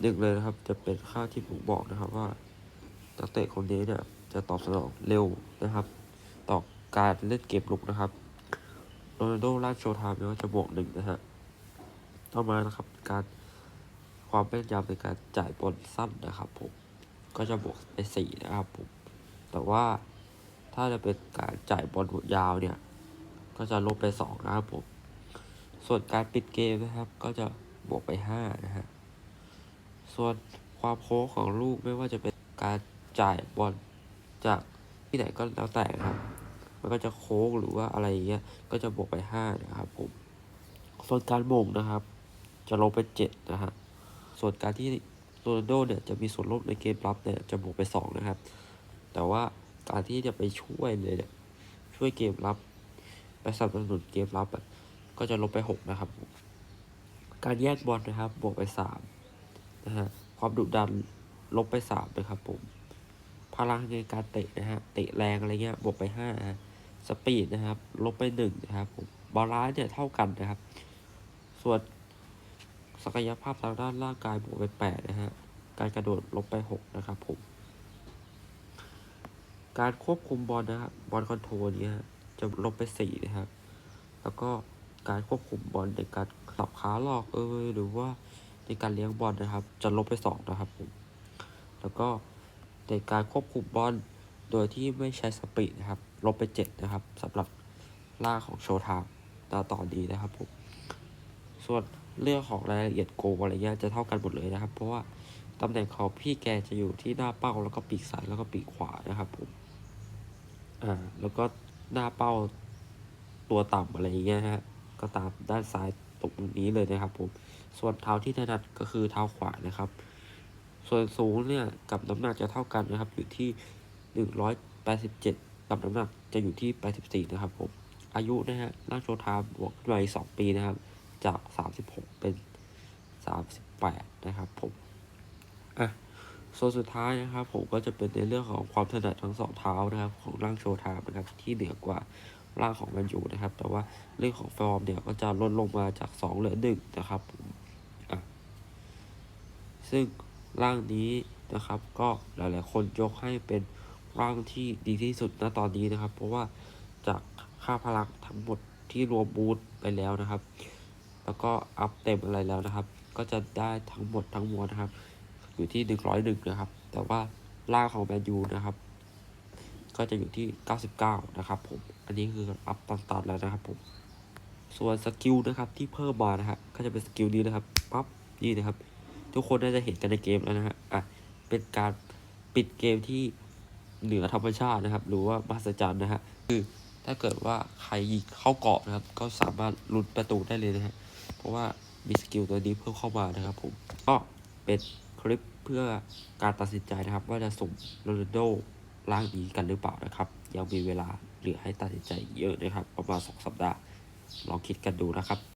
หนึ่งเลยนะครับ จะเป็นค่าที่ผมบอกนะครับว่านักเตะคนนี้เนี่ยจะตอบสนองเร็วนะครับ ต่อการเล่นเกมลุกนะครับโรนัลโดล่าโชว์ไทม์เนี่ยจะบวกหนึ่งนะฮะต่อมานะครับการความแม่นยำในการจ่ายบอลสั้นนะครับผมก็จะบวกไปสี่นะครับผมแต่ว่าถ้าจะเป็นการจ่ายบอลยาวเนี่ย ก็จะลบไปสองนะครับผมส่วนการปิดเกมนะครับ ก็จะบวกไปห้านะฮะ ส่วนความโค้งของลูกไม่ว่าจะเป็นการจ่ายบอลจากที่ไหนก็แล้วแต่ครับ มันก็จะโค้งหรือว่าอะไรอย่างเงี้ย ก็จะบวกไปห้านะครับผม ส่วนการโมงนะครับ จะลบไปเจ็ดนะฮะ ส่วนการที่โรนัลโดเนี่ยจะมีส่วนร่วมในเกมรับเนี่ยจะบวกไปสองนะครับ แต่ว่าการที่จะไปช่วยเลยเนี่ยช่วยเกมรับ ไปสนับสนุนเกมรับอะก็จะลบไปหกนะครับ การแยกบอลนะครับบวกไปสาม นะฮะความดุดันลบไปสามนะครับผม พลังในการเตะนะฮะ เตะแรงอะไรเงี้ย บวกไปห้านะฮะสปีดนะครับ ลบไปหนึ่งนะครับผมบอลร้ายเนี่ยเท่ากันนะครับ ส่วนศักยภาพทางด้านร่างกายบวกไปแปดนะฮะ การกระโดดลบไปหกนะครับผม การควบคุมบอลนะครับบอลคอนโทรลเนี่ยจะลบไปสี่นะครับ แล้วก็การควบคุมบอลในการสับขาหลอกเอยหรือว่า ในการเลี้ยงบอลนะครับ จะลบไปสองนะครับผมแล้วก็ในการควบคุมบอลโดยที่ไม่ใช้สปีดนะครับ ลบไปเจ็ดนะครับสำหรับล่าของโชว์ไทม์ตอนต่อดีนะครับผมส่วนเรื่องของรายละเอียดโกอะไรเงี้ยจะเท่ากันหมดเลยนะครับ เพราะว่าตำแหน่งของพี่แกจะอยู่ที่หน้าเป้าแล้วก็ปีกซ้ายแล้วก็ปีกขวานะครับผมอ่าแล้วก็หน้าเป้าตัวต่ำอะไรเงี้ยฮะก็ตามด้านซ้าย ตรงนี้เลยนะครับผม ส่วนเท้าที่ถนัดก็คือเท้าขวานะครับ ส่วนสูงเนี่ยกับน้ำหนักจะเท่ากันนะครับ อยู่ที่หนึ่งร้อยแปดสิบเจ็ดกับน้ำหนักจะอยู่ที่แปดสิบสี่นะครับผมอายุนะฮะร่างโชว์ไทม์บวกขึ้นมาอีกสองปีนะครับ จากสามสิบหกเป็นสามสิบแปดนะครับผมอะส่วนสุดท้ายนะครับ ผมก็จะเป็นในเรื่องของความถนัดทั้งสองเท้านะครับ ของร่างโชว์ไทม์นะครับที่เหนือกว่า ร่างของแมนยูนะครับ แต่ว่าเรื่องของฟอร์มเนี่ยก็จะลดลงมาจากสองเหลือหนึ่งนะครับซึ่งร่างนี้นะครับ ก็หลายๆ คนยกให้เป็นร่างที่ดีที่สุดณตอนนี้นะครับ เพราะว่าจากค่าพลังทั้งหมดที่รวมบูทไปแล้วนะครับ แล้วก็อัพเต็มอะไรแล้วนะครับ ก็จะได้ทั้งหมดทั้งมวลนะครับ อยู่ที่หนึ่งร้อยหนึ่งนะครับ แต่ว่าล่างของแมนยูนะครับ ก็จะอยู่ที่เก้าสิบเก้านะครับผม อันนี้คืออัพตันๆแล้วนะครับผม ส่วนสกิลนะครับที่เพิ่มมานะฮะก็จะเป็นสกิลนี้นะครับปั๊บนี่นะครับ ทุกคนน่าจะเห็นกันในเกมแล้วนะฮะอะเป็นการปิดเกมที่เหนือธรรมชาตินะครับ หรือว่ามหัศจรรย์นะฮะคือถ้าเกิดว่าใครยิงเข้ากรอบนะครับ ก็สามารถลุ้นประตูได้เลยนะฮะเพราะว่ามีสกิลตัวนี้เพิ่มเข้ามานะครับผมก็เป็นคลิปเพื่อการตัดสินใจนะครับ ว่าจะส่งโรนัลโด ร่างนี้กันหรือเปล่านะครับ ยังมีเวลาเหลือให้ตัดสินใจเยอะนะครับ ประมาณสองสัปดาห์ลองคิดกันดูนะครับ